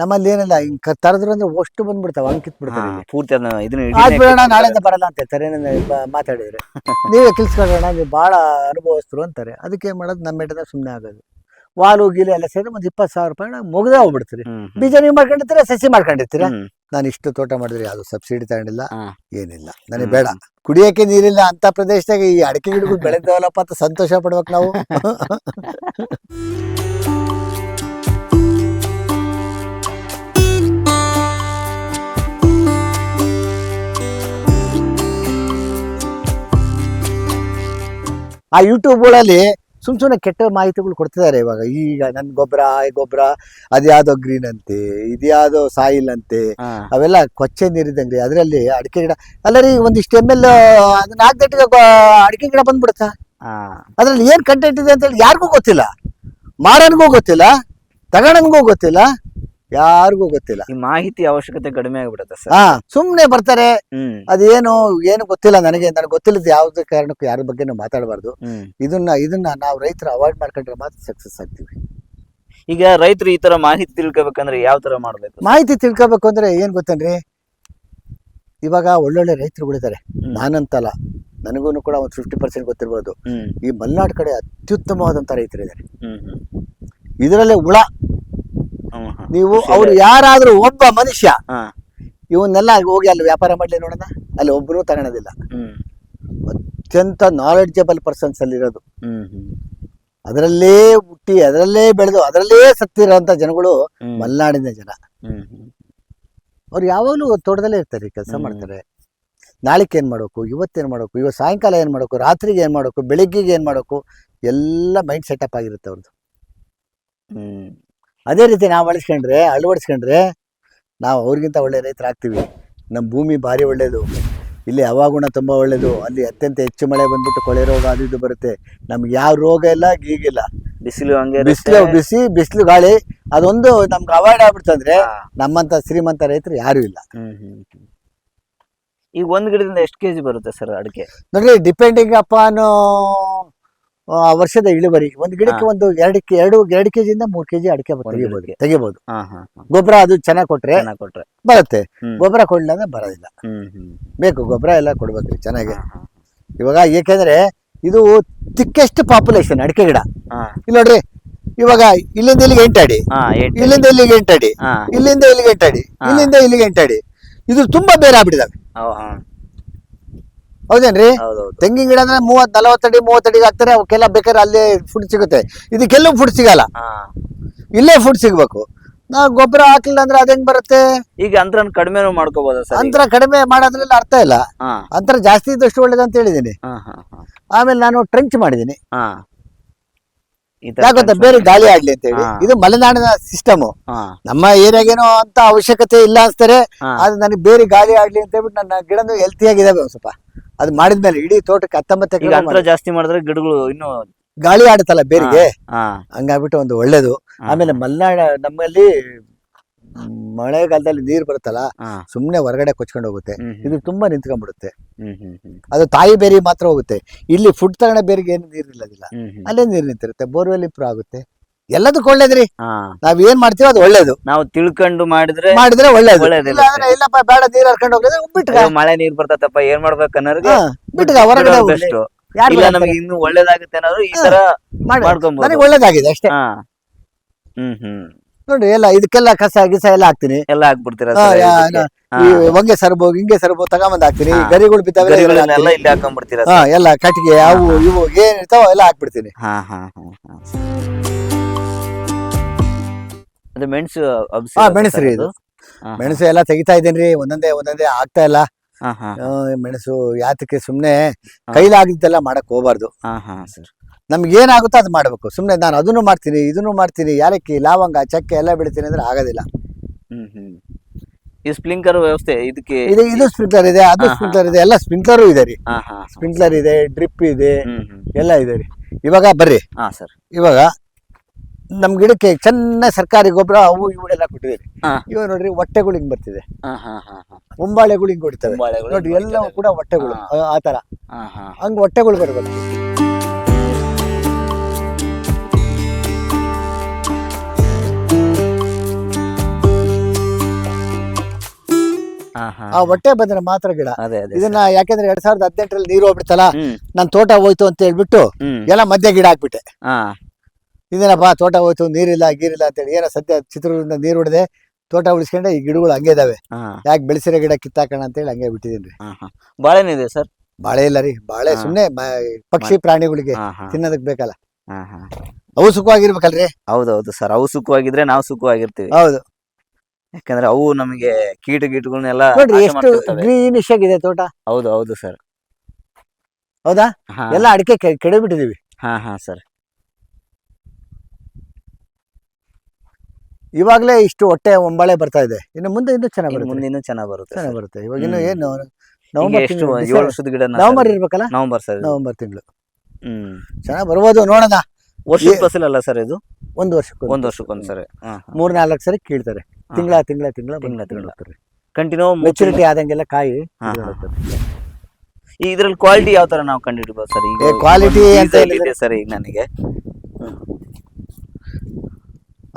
ನಮ್ಮಲ್ಲಿ ಏನಿಲ್ಲ ಹಿಂಗ್ ತರದ್ರು ಅಂದ್ರೆ ಅಷ್ಟು ಬಂದ್ಬಿಡ್ತಾವ ಅಂಕಿತ್ ಕಿತ್ಬಿಡ್ತಾರೆ ನಾಳೆ ಪೂರ್ತಿ ಅದನ್ನ ಇದನ್ನ ಆಯ್ತು ಇಡೀನೇ ಬಿಡೋಣ ನಾಳೆಯಿಂದ ಬರಲ್ಲ ಅಂತ ಏನೇನು ಮಾತಾಡಿದ್ರೆ. ನೀವೇ ಕಿಲ್ಸ್ಕೊಳ್ಳೋಣ ನೀವು ಬಹಳ ಅನುಭವಿಸ್ತರು ಅಂತಾರೆ. ಅದಕ್ಕೆ ಏನ್ ಮಾಡೋದು ನಮ್ಮ ಮೇಟದ ಸುಮ್ಮನೆ ಆಗೋದು. ವಾಲು ಗೀಲು ಎಲ್ಲ ಸೇರಿ ಒಂದು ಇಪ್ಪತ್ತು ಸಾವಿರ ರೂಪಾಯಿ ಮುಗ್ದೇ ಹೋಗ್ಬಿಡ್ತೀರಿ. ಬೀಜ ನೀವು ಮಾಡ್ಕೊಂಡಿರ್ತೀರ ಸಸಿ ಮಾಡ್ಕೊಂಡಿರ್ತೀರ. ನಾನು ಇಷ್ಟು ತೋಟ ಮಾಡಿದ್ರೆ ಯಾವುದು ಸಬ್ಸಿಡಿ ತಗೊಂಡಿಲ್ಲ ಹಾ. ಏನಿಲ್ಲ. ನನಗೆ ಬೇಡ. ಕುಡಿಯಕ್ಕೆ ನೀರಿಲ್ಲ ಅಂತ ಪ್ರದೇಶದಾಗ ಈ ಅಡಿಕೆ ಗಿಡಗಳು ಬೆಳೆದವಲ್ಲಪ್ಪ ಅಂತ ಸಂತೋಷ ಪಡ್ಬೇಕು ನಾವು. ಆ ಯೂಟ್ಯೂಬ್ಗಳಲ್ಲಿ ಸುಮ್ ಸುಮ್ಮನೆ ಕೆಟ್ಟ ಮಾಹಿತಿಗಳು ಕೊಡ್ತಿದ್ದಾರೆ ಇವಾಗ ಈಗ ನನ್ ಗೊಬ್ಬರ ಈ ಗೊಬ್ಬರ ಅದ್ಯಾವುದೋ ಗ್ರೀನ್ ಅಂತೆ ಇದ್ಯಾವುದೋ ಸಾಯಿಲ್ ಅಂತೆ. ಅವೆಲ್ಲ ಕೊಚ್ಚೆ ನೀರಿದಂಗ್ರಿ ಅದರಲ್ಲಿ ಅಡಿಕೆ ಗಿಡ ಅಲ್ಲರಿ ಒಂದಿಷ್ಟು ಎಂ ಎಲ್ ಅದನ್ನ ಹಾಕ್ದಟ್ಟಿಗೆ ಅಡಿಕೆ ಗಿಡ ಬಂದ್ಬಿಡುತ್ತಾ. ಅದ್ರಲ್ಲಿ ಏನ್ ಕಂಟೆಂಟ್ ಇದೆ ಅಂತ ಹೇಳಿ ಯಾರಿಗೂ ಗೊತ್ತಿಲ್ಲ ಮಾಡೋನ್ಗೂ ಗೊತ್ತಿಲ್ಲ ತಗೋಣನ್ಗೂ ಗೊತ್ತಿಲ್ಲ ಯಾರಿಗೂ ಗೊತ್ತಿಲ್ಲ. ಈ ಮಾಹಿತಿ ಅವಶ್ಯಕತೆ ಕಡಿಮೆ ಆಗ್ಬಿಡುತ್ತೆ ಸರ್. ಹಾ ಸುಮ್ನೆ ಬರ್ತಾರೆ. ಹ್ಮ್. ಅದೇನು ಏನು ಗೊತ್ತಿಲ್ಲ ನನಗೆ. ನನಗೆ ಗೊತ್ತಿಲ್ಲದ ಯಾವ್ದು ಕಾರಣಕ್ಕೂ ಯಾರ ಬಗ್ಗೆ ಮಾತಾಡಬಾರ್ದು. ಹ್ಮ್. ಇದನ್ನ ಇದನ್ನ ನಾವು ರೈತರು ಅವಾಯ್ಡ್ ಮಾಡ್ಕೊಂಡ್ರೆ ಮಾತ್ರ ಸಕ್ಸಸ್ ಆಗ್ತೀವಿ. ಈಗ ರೈತರು ಈ ತರ ಮಾಹಿತಿ ತಿಳ್ಕೊಬೇಕಂದ್ರೆ ಯಾವ ತರ ಮಾಡ್ಬೇಕು? ಮಾಹಿತಿ ತಿಳ್ಕೊಬೇಕು ಅಂದ್ರೆ ಏನ್ ಗೊತ್ತೇನ್ರಿ? ಇವಾಗ ಒಳ್ಳೊಳ್ಳೆ ರೈತರುಗಳಿದ್ದಾರೆ ಹ್ಮ್. ನಾನಂತಲ್ಲ. ನನಗೂ ಕೂಡ ಒಂದು ಫಿಫ್ಟಿ ಪರ್ಸೆಂಟ್ ಗೊತ್ತಿರ್ಬೋದು. ಹ್ಮ್. ಈ ಮಲ್ನಾಡ್ ಕಡೆ ಅತ್ಯುತ್ತಮವಾದಂತ ರೈತರಿದ್ದಾರೆ ಹ್ಮ್ ಹ್ಮ್. ಇದರಲ್ಲೇ ಹುಳ. ನೀವು ಅವ್ರು. ಯಾರಾದ್ರೂ ಒಬ್ಬ ಮನುಷ್ಯ. ಇವನ್ನೆಲ್ಲ ಹೋಗಿ ಅಲ್ಲಿ ವ್ಯಾಪಾರ ಮಾಡ್ಲಿ ನೋಡೋಣ. ಅಲ್ಲಿ ಒಬ್ಬರು ತಗೊಳೋದಿಲ್ಲ. ಅತ್ಯಂತ ನಾಲೆಡ್ಜಬಲ್ ಪರ್ಸನ್ಸ್ ಅಲ್ಲಿ ಇರೋದು. ಹ್ಮ್ ಅದರಲ್ಲೇ ಹುಟ್ಟಿ ಅದರಲ್ಲೇ ಬೆಳೆದು ಅದರಲ್ಲೇ ಸತ್ತಿರೋಂಥ ಜನಗಳು ಮಲೆನಾಡಿನ ಜನ. ಅವ್ರು ಯಾವಾಗಲೂ ತೋಟದಲ್ಲೇ ಇರ್ತಾರೆ ಕೆಲಸ ಮಾಡ್ತಾರೆ. ನಾಳೆಗೆ ಏನ್ ಮಾಡಬೇಕು ಇವತ್ತೇನ್ ಮಾಡಬೇಕು ಇವತ್ತು ಸಾಯಂಕಾಲ ಏನ್ ಮಾಡಬೇಕು ರಾತ್ರಿಗೆ ಏನ್ ಮಾಡಬೇಕು ಬೆಳಿಗ್ಗೆಗೆ ಏನ್ ಮಾಡಬೇಕು ಎಲ್ಲ ಮೈಂಡ್ ಸೆಟ್ ಅಪ್ ಆಗಿರುತ್ತೆ ಅವ್ರದ್ದು ಹ್ಮ್. ಅದೇ ರೀತಿ ನಾವು ಅಳಿಸ್ಕೊಂಡ್ರೆ ಅಳವಡಿಸ್ಕೊಂಡ್ರೆ ನಾವು ಅವ್ರಿಗಿಂತ ಒಳ್ಳೆ ರೈತರಾಗ್ತೀವಿ ನಮ್ಮ ಭೂಮಿ ಭಾರಿ ಒಳ್ಳೆಯದು ಇಲ್ಲಿ ಹವಾಗುಣ ತುಂಬ ಒಳ್ಳೆಯದು ಅಲ್ಲಿ ಅತ್ಯಂತ ಹೆಚ್ಚು ಮಳೆ ಬಂದ್ಬಿಟ್ಟು ಕೊಳೆ ರೋಗ ಅದು ಇದು ಬರುತ್ತೆ. ನಮ್ಗೆ ಯಾವ ರೋಗ ಇಲ್ಲ ಗೀಗಿಲ್ಲ. ಬಿಸಿಲು ಹಂಗೆ ಬಿಸಿಲು ಬಿಸಿ ಬಿಸಿಲು ಗಾಳಿ ಅದೊಂದು ನಮ್ಗೆ ಅವಾಯ್ಡ್ ಆಗ್ಬಿಡ್ತಂದ್ರೆ. ನಮ್ಮಂತ ಶ್ರೀಮಂತ ರೈತರು ಯಾರು ಇಲ್ಲ. ಈಗ ಒಂದ್ ಗಿಡದಿಂದ ಎಷ್ಟು ಕೆಜಿ ಬರುತ್ತೆ ಸರ್ ಅಡಿಕೆ? ನೋಡ್ರಿ ಡಿಪೆಂಡಿಂಗ್ ಅಪ್ ಆನ್ ವರ್ಷದ ಇಳುವರಿ. ಒಂದು ಗಿಡಕ್ಕೆ. ಒಂದು ಎರಡು ಕೆ- ಎರಡು ಎರಡು ಕೆಜಿಯಿಂದ ಮೂರ್ ಕೆಜಿ ಅಡಿಕೆ ತೆಗಿಬಹುದು ತೆಗಿಬಹುದು ಗೊಬ್ಬರ ಅದು ಚೆನ್ನಾಗಿ ಕೊಟ್ರೆ ಕೊಟ್ರೆ. ಬರುತ್ತೆ. ಗೊಬ್ಬರ ಕೊಡ್ಲಿಲ್ಲ ಅಂದ್ರೆ ಬರೋದಿಲ್ಲ. ಬೇಕು ಗೊಬ್ಬರ ಎಲ್ಲ ಕೊಡ್ಬೇಕ್ರಿ ಚೆನ್ನಾಗಿ. ಇವಾಗ ಏಕೆಂದ್ರೆ ಇದು ತಿಕ್ಕೆಸ್ಟ್ ಪಾಪ್ಯುಲೇಷನ್ ಅಡಿಕೆ ಗಿಡ. ಇಲ್ಲ ನೋಡ್ರಿ ಇವಾಗ ಇಲ್ಲಿಂದ ಇಲ್ಲಿಗೆ ಎಂಟಾಡಿ ಹಾ ಇಲ್ಲಿಂದ ಇಲ್ಲಿಗೆ ಎಂಟಾಡಿ ಇಲ್ಲಿಂದ ಇಲ್ಲಿಗೆ ಎಂಟಾಡಿ. ಇಲ್ಲಿಂದ ಇಲ್ಲಿಗೆ ಎಂಟಾಡಿ ಇದು ತುಂಬಾ ಬೇರೆ ಆಗ್ಬಿಟ್ಟಿದಾವೆ. ಹೌದೇನ್ರಿ? ತೆಂಗಿನ ಗಿಡ ಅಂದ್ರೆ ಮೂವತ್ ನಲವತ್ತಡಿ ಮೂವತ್ತಡಿಗೆ ಹಾಕ್ತಾರೆ ಅವಕ್ಕೆಲ್ಲ ಬೇಕಾದ್ರೆ ಅಲ್ಲೇ ಫುಡ್ ಸಿಗುತ್ತೆ. ಇದಕ್ಕೆಲ್ಲೂ ಫುಡ್ ಸಿಗಲ್ಲ. ಇಲ್ಲೇ ಫುಡ್ ಸಿಗ್ಬೇಕು. ನಾವು ಗೊಬ್ಬರ ಹಾಕ್ಲಿಲ್ಲ ಅಂದ್ರೆ ಅದ್ ಹೆಂಗ್ ಬರುತ್ತೆ? ಈಗ ಅಂತರ ಕಡಿಮೆ ಮಾಡ್ಕೋಬಹುದು ಅಂತರ ಕಡಿಮೆ ಮಾಡೋದ್ರಲ್ಲಿ ಅರ್ಥ ಇಲ್ಲ. ಅಂತರ ಜಾಸ್ತಿ ಇದ್ದಷ್ಟು ಒಳ್ಳೇದಂತ ಅಂತ ಹೇಳಿದೀನಿ ಆಮೇಲೆ ನಾನು ಟ್ರೆಂಚ್ ಮಾಡಿದೀನಿ. ಯಾಕಂತ ಬೇರೆ ಗಾಳಿ ಆಗ್ಲಿ ಅಂತ ಹೇಳಿ ಇದು ಮಲೆನಾಡಿನ ಸಿಸ್ಟಮ್ ನಮ್ಮ ಏರಿಯಾಗೇನೋ ಅಂತ ಅವಶ್ಯಕತೆ ಇಲ್ಲ ಅನ್ಸ್ತಾರೆ ಆದ್ರೆ ನನಗೆ ಬೇರೆ ಗಾಳಿ ಆಗ್ಲಿ ಅಂತ ಹೇಳ್ಬಿಟ್ಟು ನನ್ನ ಗಿಡನು ಹೆಲ್ತಿ ಆಗಿದಾವೆ ಒಂದ್ ಸ್ವಲ್ಪ. ಅದು ಮಾಡಿದ್ಮೇಲೆ ಇಡೀ ತೋಟಕ್ಕೆ ಹತ್ತೊಂಬತ್ತೆ ಅಂತರ ಜಾಸ್ತಿ ಮಾಡಿದ್ರೆ ಗಿಡಗಳು ಇನ್ನು ಗಾಳಿ ಆಡುತ್ತಲ್ಲ ಬೇರಿಗೆ? ಹಂಗಾಗ್ಬಿಟ್ಟು ಒಂದು ಒಳ್ಳೇದು. ಆಮೇಲೆ ಮಲೆನಾಡ ನಮ್ಮಲ್ಲಿ ಮಳೆಗಾಲದಲ್ಲಿ ನೀರು ಬರುತ್ತಲ್ಲ ಹಾ. ಸುಮ್ಮನೆ ಹೊರಗಡೆ ಕೊಚ್ಕೊಂಡು ಹೋಗುತ್ತೆ. ಹ್ಮ್ ಹ್ಮ್ ಇದು ತುಂಬಾ ನಿಂತ್ಕೊಂಡ್ಬಿಡುತ್ತೆ. ಹ್ಮ್ ಹ್ಮ್ ಹ್ಮ್. ಅದು ತಾಯಿ ಬೇರಿ ಮಾತ್ರ ಹೋಗುತ್ತೆ. ಇಲ್ಲಿ ಫುಡ್ ತಗೊಂಡ ಬೇರಿಗೆ ಏನು ನೀರು ಇಲ್ಲದಿಲ್ಲ. ಹ್ಮ್ ಹ್ಮ್. ಅಲ್ಲೇ ನೀರು ನಿಂತಿರುತ್ತೆ. ಬೋರ್ವೆಲ್ ಇಂಪ್ರೂವ್ ಆಗುತ್ತೆ. ಎಲ್ಲದಕ್ಕೂ ಒಳ್ಳೇದ್ರಿ? ಹಾ. ನಾವ್ ಏನ್ ಮಾಡ್ತೀವೋ ಅದು ಒಳ್ಳೇದು. ನಾವು ತಿಳ್ಕೊಂಡು ಮಾಡಿದ್ರೆ ಮಾಡಿದ್ರೆ ಒಳ್ಳೇದು. ಒಳ್ಳೇದಿರುತ್ತೆ. ಇಲ್ಲಪ್ಪ ಬೇಡ ನೀರ್ ಹರ್ಕೊಂಡು ಹೋಗಿದ್ರೆ ಅಯ್ಯೋ, ಮಳೆ ನೀರ್ ಬರ್ತತಪ್ಪ ಏನ್ ಮಾಡ್ಬೇಕು ಅನ್ನೋರಿಗೆ ಬಿಟ್ಗ ಹೊರಗಡೆ ಹೋಗ್ಲಿ. ಬೆಸ್ಟ್. ಯಾರ್ ಇಲ್ಲ ಬೇಡ ನಮಗೆ ಅಂತಾರೆ? ಇನ್ನು ಒಳ್ಳೇದಾಗುತ್ತೆ ಅನ್ನೋದು ಈ ತರ ಮಾಡಿ. ಮಾಡ್ಕೊಬಹುದು ನನಗೆ ಒಳ್ಳೇದಾಗಿದೆ ಅಷ್ಟೇ. ಹಾ. ಹ್ಮ್ ಹ್ಮ್. ನೋಡ್ರಿ ಎಲ್ಲ ಇದಕ್ಕೆಲ್ಲ ಕಸ ಗಿಸ ಎಲ್ಲ ಹಾಕ್ತೀನಿ ಎಲ್ಲ ಹಾಕ್ಬಿಡ್ತೀರಾ ಹಾ, ಸರ್ ಯಾ- ಇದಕ್ಕೆ? ಹಾ. ಈ ಹೊಂಗೆ ಸರ್ಬು ಹಿಂಗೆ ಸರ್ಬು ತಗೊಂಬಂದ್ ಹಾಕ್ತೀನಿ ಹಾ. ಗರಿಗಳು ಬಿದ್ದಾವೆ ಗರಿಗಳನ್ನೆಲ್ಲ ಇಲ್ಲಿ ಹಾಕೊಂಡ್ಬಿಡ್ತೀರಾ ಹಾ ಎಲ್ಲ ಕಟ್ಟಿಗೆ ಅವು ಇವು ಏನ್ ಇರ್ತಾವ ಎಲ್ಲ ಹಾಕ್ಬಿಡ್ತೀನಿ ಹಾ ಹಾ ಹಾ ಹಾ ಅದು ಮೆಣಸು ಹಾ, ಸರ್ ರೀ ಅದು? ಇದು. ಹಾ, ಹಾ. ಮೆಣಸು ಎಲ್ಲ ತೆಗಿತಾ ಇದ್ದೀನಿ ಒಂದೊಂದೇ ಒಂದೊಂದೇ ಆಗ್ತಾ ಇಲ್ಲ ಹಾ ಹಾ ಆ, ಮೆಣಸು ಯಾತಕ್ಕೆ ಸುಮ್ನೆ ಕೈಲಾಗಿದ್ದೆಲ್ಲ ಮಾಡಕ್ ಹೋಗ್ಬಾರ್ದು ಹಾ ಹಾ ಸರ್ ನಮ್ಗೆ ಏನಾಗುತ್ತೋ ಅದು ಮಾಡಬೇಕು. ಸುಮ್ಮನೆ ನಾನು ಅದನ್ನು ಮಾಡ್ತೀನಿ ಇದನ್ನು ಮಾಡ್ತೀನಿ ಯಾರಕ್ಕೆ ಲವಂಗ ಚಕ್ಕೆ ಎಲ್ಲ ಬಿಡ್ತೀನಿ ಅಂದ್ರೆ ಆಗೋದಿಲ್ಲ. ಹ್ಮ್ ಹ್ಮ್. ಈ ಸ್ಪ್ಲಿಂಕರ್ ವ್ಯವಸ್ಥೆ ಇದಕ್ಕೆ ಇದು ಇದು ಸ್ಪ್ರಿಂಕ್ಲರ್ ಇದೆ ಅದು ಸ್ಪ್ರಿಂಕ್ಲರ್ ಇದೆ ಎಲ್ಲ ಸ್ಪ್ರಿಂಕ್ಲರ್ ಇದೆ ರೀ. ಹಾ ಹಾ ಸ್ಪ್ರಿಂಕ್ಲರ್ ಇದೆ ಡ್ರಿಪ್ ಇದೆ ಹ್ಮ್ ಹ್ಮ್. ಎಲ್ಲ ಇದೆ ರೀ. ಇವಾಗ ಬರ್ರಿ. ಹಾ ಸರ್. ಇವಾಗ ನಮ್ ಗಿಡಕ್ಕೆ ಚೆನ್ನಾಗಿ ಸರ್ಕಾರಿ ಗೊಬ್ಬರ ಅವು ಇವುಗಳೆಲ್ಲ ಎಲ್ಲ ಕೊಟ್ಟಿದ್ದೀರಿ ಹಾ. ಇವಾಗ ನೋಡ್ರಿ ಹೊಟ್ಟೆಗಳು ಹಿಂಗ್ ಬರ್ತಿದೆ. ಹಾ ಹಾ ಹಾ ಹಾ. ಹಿಂಗ್ ಹೊಡಿತವೆ. ನೋಡಿ ನೋಡ್ರಿ ಎಲ್ಲವೂ ಕೂಡ ಹೊಟ್ಟೆಗಳು. ಆ- ಆ ತರ ಹಾ ಹಾ. ಹಂಗ್ ಹೊಟ್ಟೆಗಳು ಬರ್ಬೇಕು. ಆ ಹೊಟ್ಟೆ ಬಂದ್ರೆ ಮಾತ್ರ ಗಿಡ ಇದನ್ನ ಯಾಕೆಂದ್ರೆ ಎರಡ್ ಸಾವಿರದ ಹದಿನೆಂಟರಲ್ಲಿ ನೀರು ಹೋಗ್ಬಿಡ್ತಲ್ಲ ನನ್ ತೋಟ ಹೋಯ್ತು ಅಂತ ಹೇಳ್ಬಿಟ್ಟು ಎಲ್ಲ ಮಧ್ಯೆ ಗಿಡ ಹಾಕ್ಬಿಟ್ಟೆ. ಇದೇನಪ್ಪಾ ತೋಟ ಹೋಯ್ತು ನೀರಿಲ್ಲ ಗೀರಿಲ್ಲ ಅಂತೇಳಿ ಏನೋ ಸದ್ಯ ಚಿತ್ರದುರ್ಗದಿಂದ ನೀರು ಹೊಡೆದೆ ತೋಟ ಉಳಿಸ್ಕೊಂಡೆ ಈ ಗಿಡಗಳು ಹಂಗೆ ಇದಾವೆ. ಯಾಕೆ ಬೆಳೆಸಿರೋ ಗಿಡ ಕಿತ್ತಾಕೋಣ ಅಂತೇಳಿ ಹಂಗೆ ಬಿಟ್ಟಿದ್ದೀನಿ. ಬಾಳೆನಿದೆ ಸರ್? ಬಾಳೆ ಇಲ್ಲ ರೀ ಬಾಳೆ ಸುಮ್ಮನೆ ಪಕ್ಷಿ ಪ್ರಾಣಿಗಳಿಗೆ ತಿನ್ನೋದಕ್ಕೆ ಬೇಕಲ್ಲ. ಅವು ಸುಖವಾಗಿರ್ಬೇಕಲ್ರಿ? ಹೌದೌದು ಸರ್ ಅವು ಸುಖವಾಗಿದ್ರೆ ನಾವು ಸುಖವಾಗಿರ್ತೀವಿ. ಹೌದು. ಯಾಕಂದ್ರೆ ಅವು ನಮಗೆ ಕೀಟ ಗೀಟಗಳನ್ನೆಲ್ಲ ನೋಡ್ರಿ ನಾಶ ಎಷ್ಟು ಮಾಡ್ತಿರ್ತವೆ. ಗ್ರೀನಿಶ್ ಆಗಿದೆ ತೋಟ. ಹೌದು ಹೌದು ಸರ್ ಹೌದಾ? ಹಾ. ಎಲ್ಲ ಅಡಿಕೆ ಕೆಡೆ ಕೆಡಬಿಟ್ಟಿದೀವಿ. ಹಾ ಹಾ ಸರ್ ಇವಾಗ್ಲೇ ಇಷ್ಟು ಹೊಟ್ಟೆ ಒಂಬಳೆ ಬರ್ತಾ ಇದೆ. ಇನ್ನು ಮುಂದೆ ಇನ್ನೂ ಚೆನ್ನಾಗಿ ಇನ್ನು ಬರುತ್ತೆ. ಮುಂದೆ ಇನ್ನೂ ಚೆನ್ನಾಗಿ ಬರುತ್ತೆ ಚೆನ್ನಾಗಿ ಬರುತ್ತೆ. ಇವಾಗ ಇನ್ನು ಹ್ಮ್. ಏನು ನವೆಂಬರ್ ಎಷ್ಟು ತಿಂಗಳು ಏಳು ಡಿಸೆಂಬರ್- ವರ್ಷದ ಗಿಡ ನವೆಂಬರ್ ಇರ್ಬೇಕಲ್ಲ? ನವೆಂಬರ್ ಸರ್ ನವಂಬರ್ ನವೆಂಬರ್ ತಿಂಗಳು. ಹ್ಮ್. ಚೆನ್ನಾಗಿ ಬರ್ಬೋದು ನೋಡೋಣ. ವರ್ಷದ ಏ- ಫಸಲ್ ಅಲ್ಲ ಸರ್ ಇದು? ಒಂದು ವರ್ಷಕ್ಕೆ ಒಂದ್ ವರ್ಷಕ್ಕೊಂದ್ಸರಿ ಹಾ ಮೂರ್ ನಾಲ್ಕು ಸರಿ ಕೀಳ್ತಾರೆ. ತಿಂಗಳ ತಿಂಗಳ ತಿಂಗಳ ತಿಂಗಳ ತಿಂಗಳ. ಕಂಟಿನ್ಯೂ ಮೆಚುರಿಟಿ ಆದಂಗೆಲ್ಲ ಕಾಯಿ ಈ ಇದು ಇದ್ರಲ್ಲಿ ಕ್ವಾಲಿಟಿ ಯಾವ ತರ ನಾವು ಕಂಡುಹಿಡಬಹುದು ಸರ್? ಈಗ ಕ್ವಾಲಿಟಿ ಅಂತ ಇದೆ ಸರ್ ಈಗ ನನಗೆ.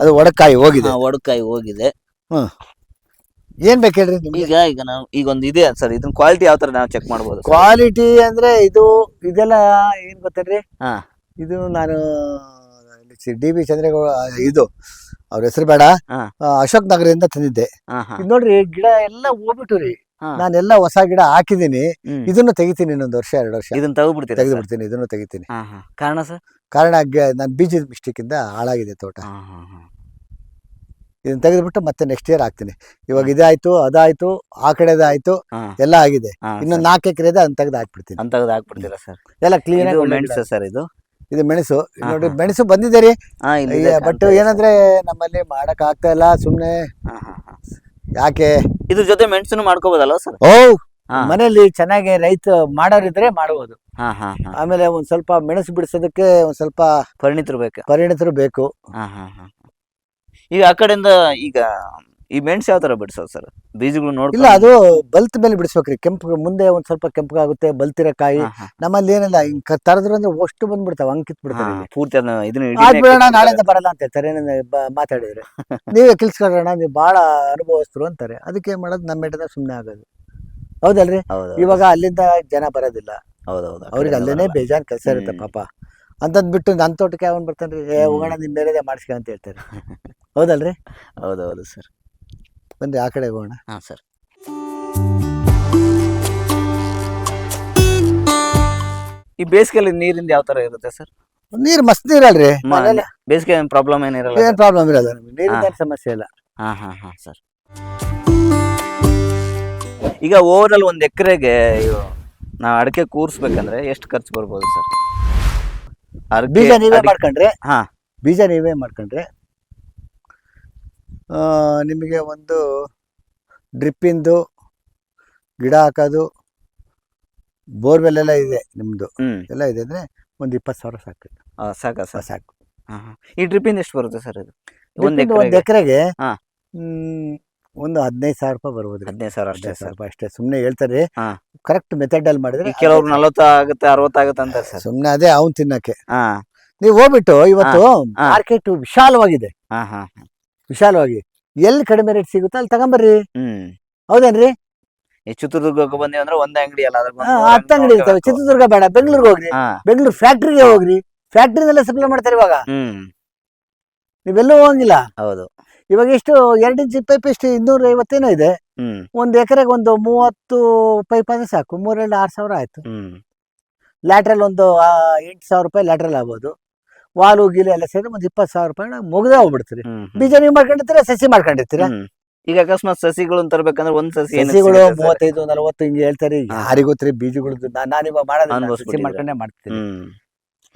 ಅದು ಒಡಕಾಯಿ ಹೋಗಿದೆ. ಒಡಕಾಯಿ ಹೋಗಿದೆ. ಏನ್ ಬೇಕು ಹೇಳ್ರಿ ಈಗ ಈಗ ನಾವು ಈಗ ಒಂದು ಇದೆ ಸರ್. ಇದನ್ನ ಕ್ವಾಲಿಟಿ ಯಾವ ತರ ನಾವು ಚೆಕ್ ಮಾಡಬಹುದು ಕ್ವಾಲಿಟಿ ಅಂದ್ರೆ ಇದು ಇದೆಲ್ಲ ಏನ್ ಗೊತ್ತೇನ್ರಿ? ಇದು ನಾನು ಡಿ ಬಿ ಚಂದ್ರೇಗೌಡ ಇದು ಅವ್ರ ಹೆಸರು ಬೇಡ. ಅಶೋಕ್ ನಗರದಿಂದ ತಂದಿದ್ದೆ. ಇದು ನೋಡ್ರಿ ಗಿಡ ಎಲ್ಲ ಹೋಗ್ಬಿಟ್ಟು ರೀ. ನಾನೆಲ್ಲ ಹೊಸ ಗಿಡ ಹಾಕಿದೀನಿ. ಇದನ್ನು ತೆಗಿತೀನಿ ಇನ್ನೊಂದು ವರ್ಷ ಎರಡು ವರ್ಷ. ಇದನ್ನ ತಗೋಬಿಡ್ತೀರಾ ತೆಗೆದು ಬಿಡ್ತೀನಿ ಇದನ್ನು ತೆಗಿತೀನಿ. ಕಾರಣ ಸರ್? ಕಾರಣ ನಾನು ಬೀಜದ ಮಿಸ್ಟೇಕ್ ಇಂದ ಹಾಳಾಗಿದೆ ತೋಟ. ಇದನ್ನ ತೆಗೆದ್ಬಿಟ್ಟು ಮತ್ತೆ ನೆಕ್ಸ್ಟ್ ಇಯರ್ ಹಾಕ್ತೀನಿ. ಇವಾಗ ಇದಾಯ್ತು ಅದಾಯ್ತು ಆ ಕಡೆದಾಯ್ತು ಎಲ್ಲ ಆಗಿದೆ. ಇನ್ನೊಂದು ನಾಲ್ಕು ಎಕರೆ ಇದೆ ಅದನ್ನ ತೆಗೆದು ಹಾಕ್ಬಿಡ್ತೀನಿ. ಅಂತ ತೆಗ್ದು ಹಾಕ್ಬಿಡ್ತೀರಾ ಸರ್? ಎಲ್ಲ ಕ್ಲೀನ್ ಸರ್ ಇದು? ಇದು ಮೆಣಸು. ನೋಡಿ ಮೆಣಸು ಬಂದಿದೆ ರೀ. ಹಾ ಇಲ್ಲಿ ಬಟ್ ಏನಂದ್ರೆ ನಮ್ಮಲ್ಲಿ ಮಾಡಕ್ ಆಗ್ತಾ ಇಲ್ಲ ಸುಮ್ನೆ ಯಾಕೆ? ಇದ್ರ ಜೊತೆ ಮೆಣಸನ್ನು ಮಾಡ್ಕೋಬೋದಲ್ಲ ಸರ್? ಓ ಹಾ. ಮನೆಯಲ್ಲಿ ಚೆನ್ನಾಗಿ ರೈತ ಮಾಡೋರಿದ್ರೆ ಮಾಡಬಹುದು ಹಾ ಹಾ ಹಾ. ಆಮೇಲೆ ಒಂದ್ ಸ್ವಲ್ಪ ಮೆಣಸು ಬಿಡಿಸೋದಕ್ಕೆ ಒಂದ್ ಸ್ವಲ್ಪ ಪರಿಣಿತರು ಬೇಕು. ಪರಿಣಿತರು ಬೇಕು. ಹಾ ಹಾ ಹಾ. ಈಗ ಆ ಕಡೆಯಿಂದ ಈಗ ಈ ಮೆಣಸು ಯಾವ ತರ ಬಿಡಿಸೋದು ಸರ್? ಬೀಜಗಳು ಇಲ್ಲ ಅದು ಬಲ್ತ್ ಮೇಲೆ ಬಿಡಿಸ್ಬೇಕ್ರಿ. ಕೆಂಪು ಮುಂದೆ ಒಂದ್ ಸ್ವಲ್ಪ ಕೆಂಪಗಾಗುತ್ತೆ ಬಲ್ತಿರೋ ಕಾಯಿ. ನಮ್ಮಲ್ಲಿ ಏನಿಲ್ಲ ಹಿಂಗ್ ತರದ್ರು ಅಂದ್ರೆ ಅಷ್ಟು ಬಂದ್ಬಿಡ್ತಾವ ಅಂಕಿತ್ ಬಿಡ್ತಾವೆ ಬಿಡ್ತಾರೆ. ಪೂರ್ತಿ ಅದನ್ನ ಇದನ್ನ. ನಾಳೆಯಿಂದ ಬರಲ್ಲ ಅಂತ ಸರ್ ಮಾತಾಡಿದ್ರೆ. ನೀವೇ ಕಿಲ್ಸ್ಕೊಳ್ರಣ ನೀವು ಬಹಳ ಅನುಭವಿಸ್ತರು ಅಂತಾರೆ. ಅದಕ್ಕೆ ಏನ್ ಮಾಡೋದು ನಮ್ಮ ಮೇಟದ ಸುಮ್ಮನೆ ಆಗೋದು. ಹೌದಲ್ರಿ? ಇವಾಗ ಅಲ್ಲಿಂದ ಜನ ಬರೋದಿಲ್ಲ. ಹೌದೌದು ಅವ್ರಿಗೆ ಅಲ್ಲೇನೆ. ಬೇಜಾನ್ ಕೆಲಸ ಇರುತ್ತೆ ಪಾಪ. ಅಂತದ್ ಬಿಟ್ಟು ನನ್ನ ತೋಟಕ್ಕೆ ಅವನ್ ಬರ್ತಾನೆ. ಹೋಗೋಣ ನಿಮ್ ಬೇರೆದೇ ಮಾಡಿಸ್ಕ ಅಂತ ಹೇಳ್ತಾರೆ. ಹೌದಲ್ರಿ? ಹೌದೌದು ಸರ್. ಬನ್ರಿ ಆ ಕಡೆ ಹೋಗೋಣ. ಹಾ ಸರ್. ಈ ಬೇಸಿಗೆಯಲ್ಲಿ ನೀರಿಂದ ಯಾವ ತರ ಇರುತ್ತೆ ಸರ್? ನೀರು ಮಸ್ತ್ ನೀರಲ್ರಿ. ಬೇಸಿಗೆ ಪ್ರಾಬ್ಲಮ್ ಏನಿರಲ್ಲ ಏನು ಪ್ರಾಬ್ಲಮ್ ಇರಲ್ಲ ನಮಗೆ. ನೀರಿನ ಸಮಸ್ಯೆ ಇಲ್ಲ. ಹಾ ಹಾ ಹಾ ಸರ್. ಈಗ ಓವರ್ ಆಲ್ ಒಂದ್ ಎಕರೆಗೆ ನಾವು ಅಡಿಕೆ ಕೂರಿಸ್ಬೇಕಂದ್ರೆ ಎಷ್ಟು ಖರ್ಚು ಬರ್ಬೋದು ಸರ್? ಬೀಜ ನೀವೇ ಮಾಡ್ಕೊಂಡ್ರೆ. ಹಾ. ಬೀಜ ನೀವೇ ಮಾಡ್ಕೊಂಡ್ರೆ ನಿಮಗೆ ಒಂದು ಡ್ರಿಪ್ಪಿಂದು ಗಿಡ ಹಾಕೋದು ಬೋರ್ವೆಲ್ ಎಲ್ಲ ಇದೆ ನಿಮ್ಮದು ಎಲ್ಲ ಇದೆ ಅಂದ್ರೆ ಒಂದು ಇಪ್ಪತ್ತು ಸಾವಿರ ಸಾಕು. ಆ, ಸಾಕಾ ಸರ್? ಸಾಕು. ಈ ಡ್ರಿಪ್ಪಿಂದ ಎಷ್ಟು ಬರುತ್ತೆ ಸರ್ ಇದು? ಒಂದು ಒಂದು ಎಕರೆಗೆ? ಒಂದು ಹದಿನೈದು ಸಾವಿರ ರೂಪಾಯಿ ಬರ್ಬೋದು ಹದಿನೈದು ಸಾವಿರ ಅಷ್ಟೇ ಸಾವಿರ ರೂಪಾಯಿ ಅಷ್ಟೇ. ಸುಮ್ಮನೆ ಹೇಳ್ತಾರೆ. ಕರೆಕ್ಟ್ ಮೆಥಡ್ ಅಲ್ಲಿ ಮಾಡಿದ್ರೆ ಕೆಲವ್ರು ನಲವತ್ತ ಆಗುತ್ತೆ ಅರವತ್ತಾಗುತ್ತೆ ಅಂತಾರೆ ಸರ್. ಸುಮ್ಮನೆ ಅದೇ ಅವ್ನು ತಿನ್ನಕ್ಕೆ. ನೀವು ಹೋಗ್ಬಿಟ್ಟು ಇವತ್ತು. ಮಾರ್ಕೆಟ್ ವಿಶಾಲವಾಗಿದೆ. ವಿಶಾಲವಾಗಿ. ಎಲ್ಲಿ ಕಡಿಮೆ ರೇಟ್ ಸಿಗುತ್ತೋ ಅಲ್ಲಿ ತಗೊಂಬರ್ರಿ. ಹೌದೇನ್ರಿ? ಈ ಚಿತ್ರದುರ್ಗಕ್ಕೆ ಬಂದಿವಿ ಅಂದ್ರೆ ಒಂದೇ ಅಂಗಡಿ ಅಲ್ಲ ಅದ್ರ ಹತ್ತು ಅಂಗಡಿ ಇರ್ತವೆ. ಚಿತ್ರದುರ್ಗ ಬೇಡ ಬೆಂಗಳೂರಿಗೆ ಹೋಗ್ರಿ. ಬೆಂಗಳೂರು ಫ್ಯಾಕ್ಟ್ರಿಗೆ ಹೋಗ್ರಿ. ಫ್ಯಾಕ್ಟ್ರಿನಲ್ಲೇ ಸಪ್ಲೈ ಮಾಡ್ತಾರೆ ಇವಾಗ. ಹ್ಮ್. ನೀವೆಲ್ಲೂ ಹೋಗಂಗಿಲ್ಲ. ಹೌದು. ಇವಾಗ ಎಷ್ಟು ಎರಡು ಇಂಚ್ ಪೈಪ್ ಎಷ್ಟು ಇನ್ನೂರ ಐವತ್ತೇನೋ ಇದೆ. ಒಂದ್ ಎಕರೆಗೆ ಒಂದು ಮೂವತ್ತು ಪೈಪ್ ಆದ್ರೆ ಸಾಕು. ಮೂರೆರಡು ಆರು ಸಾವಿರ ಆಯ್ತು. ಲ್ಯಾಟ್ರಲ್ ಒಂದು ಎಂಟು ಸಾವಿರ ರೂಪಾಯಿ ಲ್ಯಾಟ್ರಲ್ ಆಗ್ಬೋದು. ವಾಲು ಗೀಲು ಎಲ್ಲ ಸೇರಿ ಒಂದು ಇಪ್ಪತ್ತು ಸಾವಿರ ರೂಪಾಯಿ ಮುಗ್ದೇ ಹೋಗ್ಬಿಡ್ತೀರಿ. ಬೀಜ ನೀವು ಮಾಡ್ಕೊಂಡಿರ್ತೀರಾ ಸಸಿ ಮಾಡ್ಕೊಂಡಿರ್ತೀರಾ. ಈಗ ಅಕಸ್ಮಾತ್ ಸಸಿಗಳನ್ನ ತರ್ಬೇಕಂದ್ರೆ ಒಂದ್ ಸಸಿ ಸಸಿಗಳು? ಮೂವತ್ತೈದು ನಲವತ್ತು ಹಿಂಗೆ ಹೇಳ್ತಾರೆ ಹಾ. ಯಾರಿಗೂ ಗೊತ್ತ್ರಿ ಬೀಜಗಳದ್ದು ನಾನು ಇವಾಗ ಮಾಡೋದಿಲ್ಲ ಸಸಿ. ಮಾಡ್ಕೊಂಡೇ ಮಾಡ್ತೀನಿ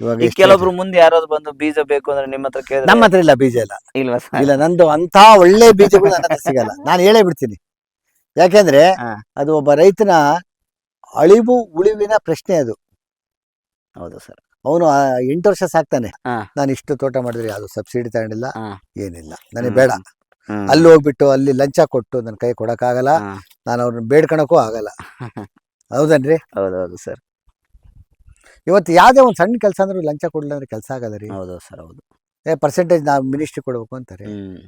ಇವಾಗ ಕೆಲವೊಬ್ರು ಮುಂದೆ ಯಾರಾದ್ರು ಬಂದು ಬೀಜ ಬೇಕು ಅಂದ್ರೆ ನಿಮ್ಮ ಹತ್ರ ಕೇಳಿದ್ರೆ ನಮ್ಮ ಹತ್ರ ಇಲ್ಲ ಬೀಜ ಇಲ್ಲ ಇಲ್ವಾ? ಇಲ್ಲ ನಂದು ಅಂತ ಒಳ್ಳೆ ಬೀಜಗಳು ನನ್ನ ಹತ್ರ ಸಿಗಲ್ಲ ನಾನು ಹೇಳೇ ಬಿಡ್ತೀನಿ ಯಾಕೆಂದ್ರೆ ಅದು ಒಬ್ಬ ರೈತನ ಅಳಿವು ಉಳಿವಿನ ಪ್ರಶ್ನೆ ಅದು ಹೌದು ಸರ್ ಅವನು ಎಂಟು ವರ್ಷ ಸಾಕ್ತಾನೆ. ಹಾ. ನಾನು ಇಷ್ಟು ತೋಟ ಮಾಡಿದ್ರೆ ಯಾವ್ದು ಸಬ್ಸಿಡಿ ತಗೊಂಡಿಲ್ಲ. ಹಾ. ಏನಿಲ್ಲ. ನನಗೆ ಹ್ಮ್. ಬೇಡ. ಹ್ಮ್. ಅಲ್ಲಿ ಹೋಗ್ಬಿಟ್ಟು ಅಲ್ಲಿ ಲಂಚ ಕೊಟ್ಟು ನನ್ನ ಕೈ ಕೊಡಕ್ಕಾಗಲ್ಲ. ಹಾ. ನಾನು ಅವ್ರನ್ನ ಬೇಡ್ಕೊಳಕ್ಕೂ ಆಗಲ್ಲ. ಹೌದನ್ರಿ? ಹೌದೌದು ಸರ್. ಇವತ್ತು ಯಾವುದೇ ಒಂದು ಸಣ್ಣ ಕೆಲಸ ಅಂದ್ರೆ ಲಂಚ ಕೊಡ್ಲಿಲ್ಲ ಅಂದ್ರೆ ಕೆಲಸ ಆಗಲ್ಲ ರೀ. ಹೌದು ಸರ್ ಹೌದು. ಏ ಪರ್ಸೆಂಟೇಜ್ ನಾವು ಮಿನಿಸ್ಟ್ರಿ ಕೊಡ್ಬೇಕು ಅಂತಾರೆ. ಹ್ಮ್.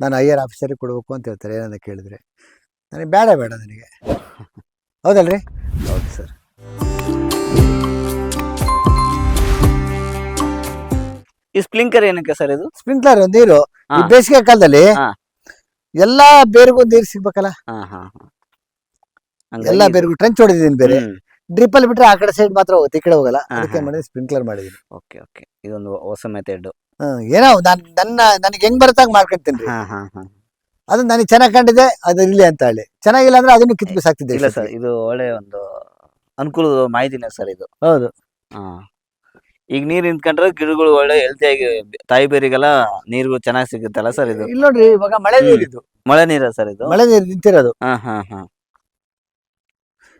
ನಾನು ಐ ಆರ್ ಆಫೀಸರಿಗೆ ಕೊಡ್ಬೇಕು ಅಂತ ಹೇಳ್ತಾರೆ ಏನನ್ನ ಕೇಳಿದ್ರೆ. ನನಗೆ ಬೇಡ ಬೇಡ ನನಗೆ. ಹೌದಲ್ರಿ? ಹೌದು ಸರ್. ಈ ಸ್ಪ್ಲಿಂಕರ್ ಏನಕ್ಕೆ ಸರ್ ಇದು? ಸ್ಪ್ರಿಂಕ್ಲರ್ ನೀರು. ಈ ಹಾ. ಬೇಸಿಗೆ ಕಾಲದಲ್ಲಿ ಹಾ. ಎಲ್ಲಾ ಬೇರೆಗೂ ನೀರು ಸಿಗ್ಬೇಕಲ್ಲ? ಹಾ ಹಾ ಹಾ. ಎಲ್ಲಾ ಬೇರಿಗೂ ಟ್ರೆಂಚ್ ಹೊಡೆದಿದ್ದೀನಿ ಬೇರೆ. ಡ್ರಿಪ್ ಅಲ್ಲಿ ಬಿಟ್ರೆ ಆ ಕಡೆ ಸೈಡ್ ಮಾತ್ರ ಹೋಗುತ್ತೆ ಈ ಕಡೆ ಹೋಗಲ್ಲ. ಹಾ, ಅದಕ್ಕೆ ಹಾ. ಮಾಡಿದ್ರೆ ಸ್ಪ್ರಿಂಕ್ಲರ್ ಮಾಡಿದೀನಿ ಓಕೆ ಓಕೆ. ಇದೊಂದು ಹೊಸ ಮೆಥಡ್ ಹ್ಮ್, ಏನೋ ನಾನ್ ನನ್ನ ನನಗೆ ಹೆಂಗ್ ಬರುತ್ತಾಗ ಮಾಡ್ಕೊಂತೀನಿ ಹಾ ಹಾ ಹಾ. ಅದು ನನಗೆ ಚೆನ್ನಾಗಿ ಕಂಡಿದೆ ಅದು ಇರ್ಲಿ ಅಂತ ಹೇಳಿ. ಚೆನ್ನಾಗಿಲ್ಲ ಅಂದ್ರೆ ಅದನ್ನು ಕಿತ್ತು ಬಿಸಾಕ್ತಿದ್ದೆ ಇಲ್ಲ ಸರ್ ಇದು ಒಳ್ಳೆ ಒಂದು ಅನುಕೂಲದ ಮಾಹಿತಿನೇ ಸರ್ ಇದು. ಹೌದು. ಹಾ. ಈಗ ನೀರ್ ನಿಂತ್ಕೊಂಡ್ರೆ ಗಿಡಗಳು ಒಳ್ಳೆ ಹೆಲ್ತಿ ಆಗಿ ತಾಯಿ ಬೇರಿಗೆಲ್ಲ ನೀರು ಚೆನ್ನಾಗಿ ಸಿಗುತ್ತಲ್ಲ ಸರ್ ಇದು? ಇಲ್ಲ ನೋಡ್ರಿ ಇವಾಗ ಮಳೆ ಹ್ಮ್. ಇದು ಮಳೆ ನೀರ ಸರ್ ಇದು? ಮಳೆ ನೀರು ನಿಂತಿರೋದು. ಹಾ ಹಾ ಹಾ.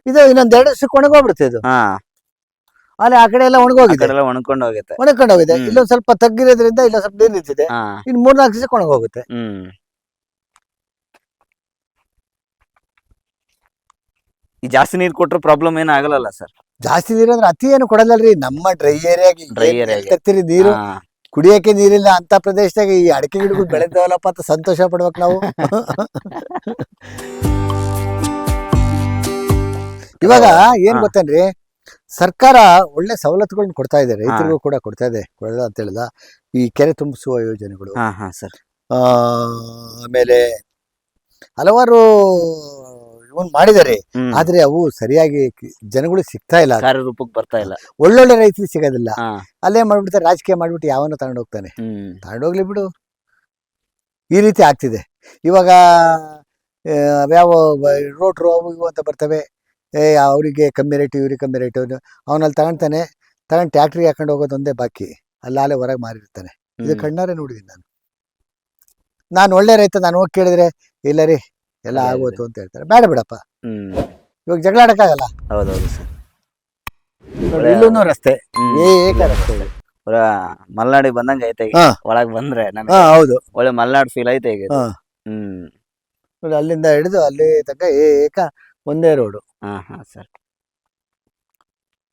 ಇದು ಇನ್ನೊಂದ್ ಎರಡು ವರ್ಷಕ್ಕೆ ಒಣಗೋಗ್ಬಿಡುತ್ತೆ ಇದು. ಹಾ. ಅಲ್ಲಿ ಆ ಕಡೆ ಎಲ್ಲ ಆ ಒಣಗೋಗಿದೆ ಕಡೆ ಎಲ್ಲ ಒಣಕೊಂಡು ಹೋಗುತ್ತೆ. ಒಣಕೊಂಡು ಹೋಗಿದೆ. ಹ್ಮ್. ಇಲ್ಲೊಂದ್ ಸ್ವಲ್ಪ ತಗ್ಗಿರೋದ್ರಿಂದ ಇಲ್ಲ ಸ್ವಲ್ಪ ನೀರು ನಿಂತಿದೆ. ಹಾ. ಇನ್ನು ಮೂರ್ನಾಲ್ಕು ದಿವಸಕ್ಕೆ ಒಣಗೋಗುತ್ತೆ. ಹ್ಮ್. ಈ ಜಾಸ್ತಿ ನೀರ್ ಕೊಟ್ರೆ ಪ್ರಾಬ್ಲಮ್ ಏನಾಗಲ್ಲ ಆಗಲ್ಲ ಸರ್? ಜಾಸ್ತಿ ನೀರು ಅಂದ್ರೆ ಅತಿ ಏನು ಕೊಡಲ್ಲರಿ ನಮ್ಮ ಡ್ರೈ ಏರಿಯಾಗಿ Dry area ಗೆ. ತರ್ತೀರಿ ನೀರು? ಕುಡಿಯಕ್ಕೆ ನೀರಿಲ್ಲ ಅಂತ ಪ್ರದೇಶದಾಗ ಈ ಅಡಿಕೆ ಗಿಡಗಳು ಬೆಳೆದವಲ್ಲಪ್ಪ ಅಂತ ಸಂತೋಷ ಪಡ್ಬೇಕು ನಾವು. ಇವಾಗ ಏನ್ ಹಾ. ಗೊತ್ತೇನ್ರಿ? ಸರ್ಕಾರ ಒಳ್ಳೆ ಸವಲತ್ತುಗಳನ್ನ ಕೊಡ್ತಾ ಇದೆ. ರೈತರಿಗೂ ಕೂಡ ಕೊಡ್ತಾ ಇದೆ. ಕೊಡಲ್ಲ ಅಂತ ಹೇಳಿದ ಈ ಕೆರೆ ತುಂಬಿಸುವ ಯೋಜನೆಗಳು. ಹಾ ಹಾ ಸರ್. ಆ, ಆಮೇಲೆ ಹಲವಾರು ಇವನ್ ಮಾಡಿದ್ದಾರೆ. ಹ್ಮ್. ಆದ್ರೆ ಅವು ಸರಿಯಾಗಿ ಜನಗಳು ಸಿಗ್ತಾ ಇಲ್ಲ. ಕಾರ್ಯರೂಪಕ್ಕೆ ಬರ್ತಾ ಇಲ್ಲ. ಒಳ್ಳೊಳ್ಳೆ ರೈತರಿಗೆ ಸಿಗೋದಿಲ್ಲ. ಹಾ. ಅಲ್ಲೇ ಮಾಡ್ಬಿಡ್ತಾರೆ ರಾಜಕೀಯ ಮಾಡ್ಬಿಟ್ಟು ಯಾವನ್ನ ತಗೊಂಡು ಹೋಗ್ತಾನೆ. ಹ್ಮ್. ತಗೊಂಡೋಗ್ಲಿ ಬಿಡು. ಈ ರೀತಿ ಆಗ್ತಿದೆ. ಇವಾಗ ಯಾವ ರೋಟ್ರು ಅವು ಇವು ಅಂತ ಬರ್ತವೆ. ಏ ಅವರಿಗೆ ಕಮ್ಮಿ ರೇಟು ಇವ್ರಿಗೆ ಕಮ್ಮಿ ರೇಟು ಅವನಲ್ಲಿ ತಗೊಂತಾನೆ ತಗೊಂಡು ಟ್ಯಾಕ್ಟ್ರಿಗೆ ಹಾಕೊಂಡು ಹೋಗೋದು ಒಂದೇ ಬಾಕಿ. ಅಲ್ಲಾಲೆ ಅಲ್ಲೇ ಹೊರಗೆ ಮಾರಿರ್ತಾನೆ. ಇದು ಹ್ಮ್. ಕಣ್ಣಾರೆ ನೋಡಿದ್ದೀನಿ ನಾನು. ನಾನು ಒಳ್ಳೆ ರೈತ ನಾನು ಹೋಗಿ ಕೇಳಿದ್ರೆ ಇಲ್ಲ ರೀ ಎಲ್ಲ. ಆಗೋತು ಅಂತ ಹೇಳ್ತಾರೆ. ಬೇಡ ಬಿಡಪ್ಪ. ಹ್ಮ್. ಇವಾಗ ಜಗಳ ಆಡಕ್ಕಾಗಲ್ಲ. ಹೌದೌದು ಸರ್. ಇಲ್ಲೂ ರಸ್ತೆ. ಹ್ಮ್. ಏಕ ರಸ್ತೆ ಇದೆ. ಪೂರಾ ಮಲ್ನಾಡಿಗೆ ಬಂದಂಗ ಐತೆ ಈಗ. ಹಾ. ಒಳಗ್ ಬಂದ್ರೆ ಹಾ ಹೌದು. ಒಳ್ಳೆ ಮಲ್ನಾಡ್ ಫೀಲ್ ಐತೆ ಈಗ ಇದು. ಹಾ. ಹ್ಮ್. ನೋಡಿ, ಅಲ್ಲಿಂದ ಹಿಡಿದು ಅಲ್ಲಿ ತಕ್ಕ ಏಕ ಒಂದೇ ರೋಡು. ಹಾ ಹಾ ಸರ್.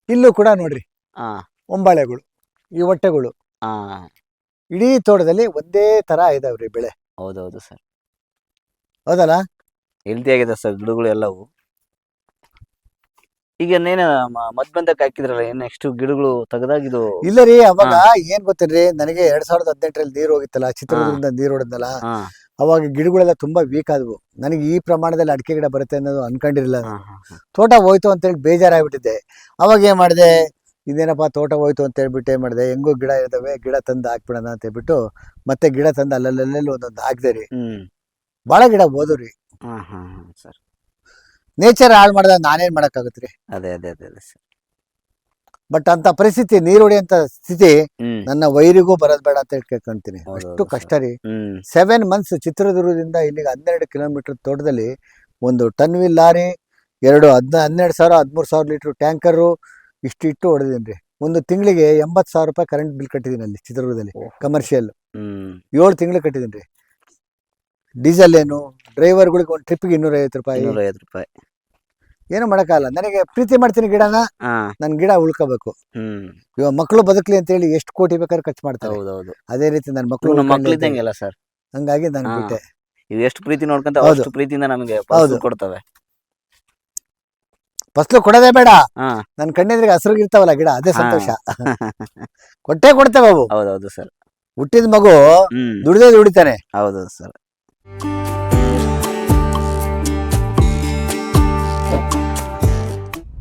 ಇಲ್ಲೂ ಕೂಡ ನೋಡ್ರಿ. ಹಾ. ಒಂಬಾಳೆಗಳು ಈ ಹೊಟ್ಟೆಗಳು. ಹಾ. ಇಡೀ ತೋಟದಲ್ಲಿ ಒಂದೇ ತರ ಇದಾವ್ರಿ ಬೆಳೆ. ಹೌದೌದು ಸರ್. ಹೌದಲ್ಲ? ಹೆಲ್ತಿ ಆಗಿದೆ ಸರ್ ಗಿಡಗಳು ಎಲ್ಲವು. ಈಗ ನೇನ ಮದ್ಬಂಧಕ್ಕೆ ಹಾಕಿದ್ರಲ್ಲ ಏನ್ ನೆಕ್ಸ್ಟ್ ಗಿಡಗಳು ತೆಗ್ದಾಗ ಇದು ಇಲ್ಲ ರೀ ಅವಾಗ ಏನ್ ಗೊತ್ತೇನ್ರಿ ನನಗೆ ಎರಡ್ ಸಾವಿರದ ಹದಿನೆಂಟರಲ್ಲಿ ನೀರು ಹೋಗಿತ್ತಲ್ಲ ಚಿತ್ರದುರ್ಗದಿಂದ ನೀರು ಹೊಡೆದಲ್ಲ ಅವಾಗ ಗಿಡಗಳೆಲ್ಲ ತುಂಬಾ ವೀಕ್ ಆದವು. ನನಗೆ ಈ ಪ್ರಮಾಣದಲ್ಲಿ ಅಡಿಕೆ ಗಿಡ ಬರುತ್ತೆ ಅನ್ನೋದು ಅನ್ಕೊಂಡಿರ್ಲಿಲ್ಲ. ತೋಟ ಹೋಯ್ತು ಅಂತೇಳಿ ಬೇಜಾರಾಗ್ಬಿಟ್ಟಿದ್ದೆ. ಅವಾಗ ಏನ್ ಮಾಡಿದೆ ಇದೇನಪ್ಪ ತೋಟ ಹೋಯ್ತು ಅಂತ ಹೇಳ್ಬಿಟ್ಟು ಏನ್ ಮಾಡಿದೆ ಹೆಂಗೋ ಗಿಡ ಇದಾವೆ ಗಿಡ ತಂದು ಹಾಕ್ಬಿಡೋಣ ಅಂತ ಹೇಳ್ಬಿಟ್ಟು ಮತ್ತೆ ಗಿಡ ತಂದು ಅಲ್ಲಲ್ಲಲ್ಲಿ ಒಂದೊಂದು ಹಾಕ್ದೆ ರೀ. ಭಾಳ ಗಿಡ ಹೋದ್ರಿ ಹಾ ಹಾ ಹಾ ಸರ್. ನೇಚರ್ ಹಾಳು ಮಾಡ್ದಾಗ ನಾನೇನ್ ಮಾಡಕ್ಕಾಗತ್ರಿ? ಅದೇ ಅದೇ ಅದೇ ಅದೇ ಸರ್. ಬಟ್ ಅಂತ ಪರಿಸ್ಥಿತಿ ನೀರು ಹೊಡಿಯಂತ ಸ್ಥಿತಿ ಹ್ಮ್. ನನ್ನ ವೈರಿಗೂ ಬರೋದ್ ಬೇಡ ಅಂತ ಹೇಳಿ ಕೇಳ್ಕೊಂತೀನಿ ಅಷ್ಟು ಕಷ್ಟ ರೀ. ಹ್ಮ್. ಸೆವೆನ್ ಮಂತ್ಸ್ ಚಿತ್ರದುರ್ಗದಿಂದ ಇಲ್ಲಿಗೆ ಹನ್ನೆರಡು ಕಿಲೋಮೀಟರ್ ತೋಟದಲ್ಲಿ ಒಂದು ಟನ್ ವೀಲ್ ಲಾರಿ ಎರಡು ಹದ್ನ ಹನ್ನೆರಡು ಸಾವಿರ ಹದಿಮೂರು ಸಾವಿರ ಲೀಟ್ರ್ ಟ್ಯಾಂಕರು ಇಷ್ಟಿಟ್ಟು ಹೊಡೆದೀನಿ ರೀ. ಒಂದು ತಿಂಗಳಿಗೆ ಎಂಬತ್ತು ಸಾವಿರ ರೂಪಾಯಿ ಕರೆಂಟ್ ಬಿಲ್ ಕಟ್ಟಿದ್ದೀನಿ ಅಲ್ಲಿ ಚಿತ್ರದುರ್ಗದಲ್ಲಿ ಕಮರ್ಷಿಯಲ್ ಹ್ಮ್. ಏಳು ತಿಂಗಳು ಕಟ್ಟಿದ್ದೀನಿ ರೀ. ಡೀಸೆಲ್ ಏನು? ಡ್ರೈವರ್ಗಳಿಗೆ ಒಂದು ಟ್ರಿಪ್ಗೆ ಇನ್ನೂರೈವತ್ತು ರೂಪಾಯಿ. ಇನ್ನೂರ ಐವತ್ತು ರೂಪಾಯಿ. ಏನು ಮಾಡೋಕ್ಕಾಗಲ್ಲ. ನನಗೆ ಪ್ರೀತಿ ಮಾಡ್ತೀನಿ ಗಿಡನ. ಹಾ. ನನ್ನ ಗಿಡ ಉಳ್ಕೋಬೇಕು. ಹ್ಮ್. ಇವಾಗ ಮಕ್ಕಳು ಬದುಕಲಿ ಅಂತ ಹೇಳಿ ಎಷ್ಟು ಕೋಟಿ ಬೇಕಾದ್ರೆ ಖರ್ಚು ಮಾಡ್ತಾರೆ. ಹೌದು ಅದೇ ರೀತಿ ನನ್ನ ಮಕ್ಕಳು ನಮ್ಮ ಮಕ್ಳು ಇದ್ದಂಗೆಲ್ಲ ಸರ್. ಹಂಗಾಗಿ ನಾನು ಹಾ. ಬಿಟ್ಟೆ. ಇವು ಎಷ್ಟು ಪ್ರೀತಿ ನೋಡ್ಕೊಂತ ಹೌದು. ಅಷ್ಟು ಪ್ರೀತಿಯಿಂದ ನಮಗೆ ಹೌದು. ಕೊಡ್ತವೆ. ಫಸ್ಲು ಕೊಡೋದೇ ಬೇಡ. ಹಾ. ನನ್ನ ಕಣ್ಣೆದ್ರಿಗೆ ಹಸಿರುಗಿರ್ತಾವಲ್ಲ ಗಿಡ ಅದೇ ಹಾ. ಸಂತೋಷ. ಕೊಟ್ಟೆ ಕೊಡ್ತೇವೆ ಅವು. ಹೌದೌದು ಸರ್. ಹುಟ್ಟಿದ ಮಗು ಹ್ಮ್. ದುಡಿದೇ ದುಡಿತಾನೆ ಹೌದೌದು ಸರ್.